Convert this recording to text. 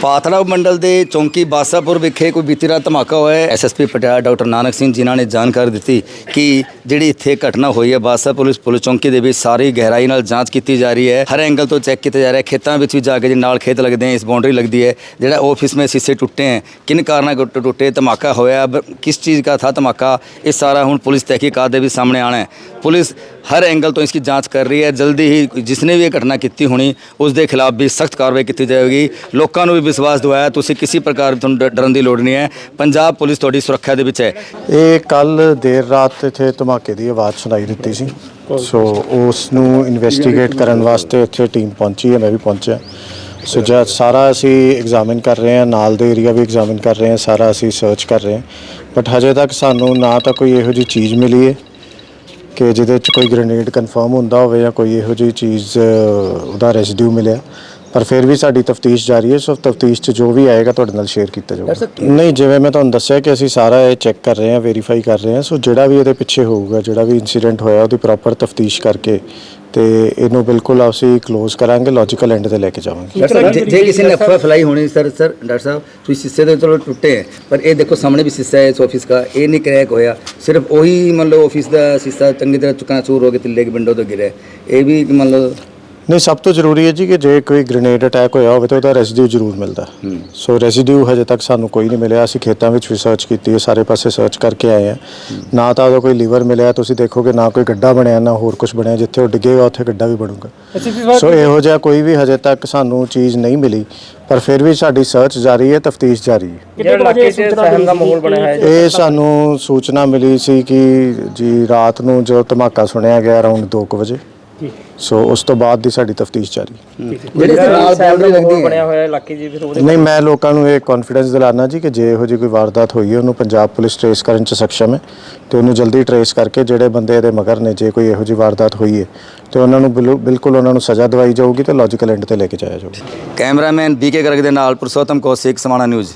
ਪਾਤੜਾ ਮੰਡਲ ਦੇ ਚੌਂਕੀ ਬਾਸਾਪੁਰ ਵਿਖੇ ਕੋਈ ਬੀਤੀ ਰਾਤ ਧਮਾਕਾ ਹੋਇਆ ਹੈ। ਐਸਐਸਪੀ ਪਟਿਆਲਾ ਡਾਕਟਰ ਨਾਨਕ ਸਿੰਘ ਜਿਨ੍ਹਾਂ ਨੇ ਜਾਣਕਾਰੀ ਦਿੱਤੀ ਕਿ ਜਿਹੜੀ ਇੱਥੇ ਘਟਨਾ ਹੋਈ ਹੈ ਬਾਸਾ ਪੁਲਿਸ ਪੁਲਿਸ ਚੌਂਕੀ ਦੇ ਵਿੱਚ ਸਾਰੀ ਗਹਿਰਾਈ ਨਾਲ ਜਾਂਚ ਕੀਤੀ ਜਾ ਰਹੀ ਹੈ। ਹਰ ਐਂਗਲ ਤੋਂ ਚੈੱਕ ਕੀਤਾ ਜਾ ਰਿਹਾ ਹੈ। ਖੇਤਾਂ ਵਿੱਚ ਵੀ ਜਾ ਕੇ ਜੇ ਨਾਲ ਖੇਤ ਲੱਗਦੇ ਹੈ, ਇਸ ਬਾਉਂਡਰੀ ਲੱਗਦੀ ਹੈ। ਜਿਹੜਾ ਆਫਿਸ ਮੇ ਸੀਸੇ ਟੁੱਟੇ ਹੈ, ਕਿਨ ਕਾਰਨਾਂ ਕੋ ਟੁੱਟੇ, ਧਮਾਕਾ ਹੋਇਆ ਕਿਸ ਚੀਜ਼ ਦਾ ਥਾ ਧਮਾਕਾ, ਇਹ ਸਾਰਾ ਹੁਣ ਪੁਲਿਸ ਤਹਿਕੀਕਾਤ ਦੇ ਵੀ ਸਾਹਮਣੇ ਆਣਾ ਹੈ। ਪੁਲਿਸ ਹਰ ਐਂਗਲ ਤੋਂ ਇਸ ਦੀ ਜਾਂਚ ਕਰ ਰਹੀ ਹੈ। ਜਲਦੀ ਹੀ ਜਿਸ ਨੇ ਵੀ ਇਹ ਘਟਨਾ ਕੀਤੀ ਹੋਣੀ, ਉਸ ਦੇ ਖਿਲਾਫ ਵੀ ਸਖਤ ਕਾਰਵਾਈ ਕੀਤੀ ਜਾਵੇਗੀ ਲੋਕਾਂ ਨੂੰ ਵੀ ਵਿਸ਼ਵਾਸ ਦਿਵਾਇਆ ਤੁਸੀਂ ਕਿਸੇ ਪ੍ਰਕਾਰ ਤੁਹਾਨੂੰ ਡ- ਡਰਨ ਦੀ ਲੋੜ ਨਹੀਂ ਹੈ। ਪੰਜਾਬ ਪੁਲਿਸ ਤੁਹਾਡੀ ਸੁਰੱਖਿਆ ਦੇ ਵਿੱਚ ਹੈ। ਇਹ ਕੱਲ ਦੇਰ ਰਾਤ ਇੱਥੇ ਧਮਾਕੇ ਦੀ ਆਵਾਜ਼ ਸੁਣਾਈ ਦਿੱਤੀ ਸੀ। ਸੋ ਉਸ ਨੂੰ ਇਨਵੈਸਟੀਗੇਟ ਕਰਨ ਵਾਸਤੇ ਇੱਥੇ ਟੀਮ ਪਹੁੰਚੀ ਹੈ ਮੈਂ ਵੀ ਪਹੁੰਚਿਆ। ਸੋ ਜਦ ਸਾਰਾ ਅਸੀਂ ਐਗਜ਼ਾਮਿਨ ਕਰ ਰਹੇ ਹਾਂ ਨਾਲ ਦੇ ਏਰੀਆ ਵੀ ਐਗਜ਼ਾਮਿਨ ਕਰ ਰਹੇ ਹਾਂ ਸਾਰਾ ਅਸੀਂ ਸਰਚ ਕਰ ਰਹੇ ਹਾਂ। ਬਟ ਹਜੇ ਤੱਕ ਸਾਨੂੰ ਨਾ ਤਾਂ ਕੋਈ ਇਹੋ ਜਿਹੀ ਚੀਜ਼ ਮਿਲੀ ਹੈ ਕਿ ਜਿਹਦੇ 'ਚ ਕੋਈ ਗ੍ਰੇਨੇਡ ਕਨਫਰਮ ਹੁੰਦਾ ਹੋਵੇ ਜਾਂ ਕੋਈ ਇਹੋ ਜਿਹੀ ਚੀਜ਼ ਅ, ਉਹਦਾ ਰੈਜ਼ਿਡਿਊ ਮਿਲਿਆ। ਪਰ ਫਿਰ ਵੀ ਸਾਡੀ ਤਫਤੀਸ਼ ਜਾਰੀ ਹੈ ਸੋ ਤਫਤੀਸ਼ 'ਚ ਜੋ ਵੀ ਆਏਗਾ ਤੁਹਾਡੇ ਨਾਲ ਸ਼ੇਅਰ ਕੀਤਾ ਜਾਊਗਾ। ਨਹੀਂ ਜਿਵੇਂ ਮੈਂ ਤੁਹਾਨੂੰ ਦੱਸਿਆ ਕਿ ਅਸੀਂ ਸਾਰਾ ਇਹ ਚੈੱਕ ਕਰ ਰਹੇ ਹਾਂ ਵੈਰੀਫਾਈ ਕਰ ਰਹੇ ਹਾਂ ਸੋ ਜਿਹੜਾ ਵੀ ਇਹਦੇ ਪਿੱਛੇ ਹੋਊਗਾ ਜਿਹੜਾ ਵੀ ਇਨਸੀਡੈਂਟ ਹੋਇਆ ਉਹਦੀ ਪ੍ਰੋਪਰ ਤਫਤੀਸ਼ ਕਰਕੇ ਤੇ ਇਹਨੂੰ ਬਿਲਕੁਲ ਅਸੀਂ ਕਲੋਜ਼ ਕਰਾਂਗੇ ਲੌਜੀਕਲ ਐਂਡ ਤੇ ਲੈ ਕੇ ਜਾਵਾਂਗੇ। ਜੇ- ਜੇ ਕਿਸੇ ਨੇ ਅਫਵਾਹ ਫੈਲਾਈ ਹੋਣੀ ਸਰ ਸਰ ਡਾਕਟਰ ਸਾਹਿਬ ਤੁਸੀਂ ਸ਼ੀਸ਼ੇ ਦੇ ਚਲੋ ਟੁੱਟੇ ਹੈ ਪਰ ਇਹ ਦੇਖੋ ਸਾਹਮਣੇ ਵੀ ਸ਼ੀਸ਼ਾ ਹੈ ਇਸ ਆਫਿਸ ਦਾ ਇਹ ਨਹੀਂ ਕਰੈਕ ਹੋਇਆ। ਸਿਰਫ ਉਹੀ ਮੰਨ ਲਓ ਆਫਿਸ ਦਾ ਸ਼ੀਸ਼ਾ ਚੰਗੀ ਤਰ੍ਹਾਂ ਚੁੱਕਣਾ ਚੂਰ ਹੋ ਕੇ ਥੱਲੇ ਦੀ ਵਿੰਡੋ ਤੋਂ ਗਿਰਿਆ। ਹੈ। ਇਹ ਵੀ ਮੰਨ ਲਓ ਨਹੀਂ ਸਭ ਤੋਂ ਜ਼ਰੂਰੀ ਹੈ ਜੀ ਕਿ ਜੇ ਕੋਈ ਗ੍ਰੇਨੇਡ ਅਟੈਕ ਹੋਇਆ ਹੋਵੇ ਤਾਂ ਉਹਦਾ ਰੈਜ਼ੀਡਿਊ ਜ਼ਰੂਰ ਮਿਲਦਾ। ਸੋ ਰੈਜ਼ੀਡਿਊ ਹਜੇ ਤੱਕ ਸਾਨੂੰ ਕੋਈ ਨਹੀਂ ਮਿਲਿਆ। ਅਸੀਂ ਖੇਤਾਂ ਵਿੱਚ ਵੀ ਸਰਚ ਕੀਤੀ ਹੈ ਸਾਰੇ ਪਾਸੇ ਸਰਚ ਕਰਕੇ ਆਏ ਹਾਂ। ਨਾ ਤਾਂ ਉਹਦਾ ਕੋਈ ਲੀਵਰ ਮਿਲਿਆ ਤੁਸੀਂ ਦੇਖੋਗੇ ਨਾ ਕੋਈ ਗੱਡਾ ਬਣਿਆ ਨਾ ਹੋਰ ਕੁਝ ਬਣਿਆ। ਜਿੱਥੇ ਉਹ ਡਿੱਗੇਗਾ ਉੱਥੇ ਗੱਡਾ ਵੀ ਬਣੂਗਾ। ਸੋ ਇਹੋ ਜਿਹਾ ਕੋਈ ਵੀ ਹਜੇ ਤੱਕ ਸਾਨੂੰ ਚੀਜ਼ ਨਹੀਂ ਮਿਲੀ। ਪਰ ਫਿਰ ਵੀ ਸਾਡੀ ਸਰਚ ਜਾਰੀ ਹੈ ਤਫਤੀਸ਼ ਜਾਰੀ ਹੈ। ਜਿਹੜਾ ਇਲਾਕੇ 'ਚ ਸਹਿਮ ਦਾ ਮਾਹੌਲ ਬਣਿਆ ਹੋਇਆ ਹੈ? ਇਹ ਸਾਨੂੰ ਸੂਚਨਾ ਮਿਲੀ ਸੀ ਕਿ ਜੀ ਰਾਤ ਨੂੰ ਜਦੋਂ ਧਮਾਕਾ ਸੁਣਿਆ ਗਿਆ ਅਰਾਊਂਡ 2 ਵਜੇ। ਸੋ ਉਸ ਤੋਂ ਬਾਅਦ ਦੀ ਸਾਡੀ ਤਫਤੀਸ਼ ਜਾਰੀ। ਜਿਹੜੇ ਨਾਲ ਲੱਗਦੀ ਬਣਿਆ ਹੈ ਹੋਇਆ ਇਲਾਕੇ 'ਚ ਫਿਰ ਉਹਦੇ ਨਹੀਂ ਮੈਂ ਲੋਕਾਂ ਨੂੰ ਇਹ ਕੌਨਫੀਡੈਂਸ ਦਿਲਾਨਾ ਜੀ ਕਿ ਜੇ ਇਹੋ ਜਿਹੀ ਕੋਈ ਵਾਰਦਾਤ ਹੋਈ ਹੈ ਉਹਨੂੰ ਪੰਜਾਬ ਪੁਲਿਸ ਟ੍ਰੇਸ ਕਰਨ ਚ ਸક્ષਮ ਹੈ ਤੇ ਉਹਨੂੰ ਜਲਦੀ ਟ੍ਰੇਸ ਕਰਕੇ ਜਿਹੜੇ ਬੰਦੇ ਇਹਦੇ ਮਗਰ ਨੇ ਜੇ ਕੋਈ ਇਹੋ ਜਿਹੀ ਵਾਰਦਾਤ ਹੋਈ ਹੈ ਤੇ ਉਹਨਾਂ ਨੂੰ ਬਿਲੁ- ਬਿਲਕੁਲ ਉਹਨਾਂ ਨੂੰ ਸਜ਼ਾ ਦਵਾਈ ਜਾਊਗੀ ਤੇ ਲੌਜੀਕਲ ਐਂਡ ਤੇ ਲੈ ਕੇ ਜਾਇਆ ਜਾਊਗਾ। ਕੈਮਰਾਮੈਨ ਬੀਕੇ ਗਰਗ ਦੇ ਨਾਲ ਪੁਰਸ਼ੋਤਮ ਕੌਸ਼ਿਕ ਸਮਾਣਾ ਨਿਊਜ਼।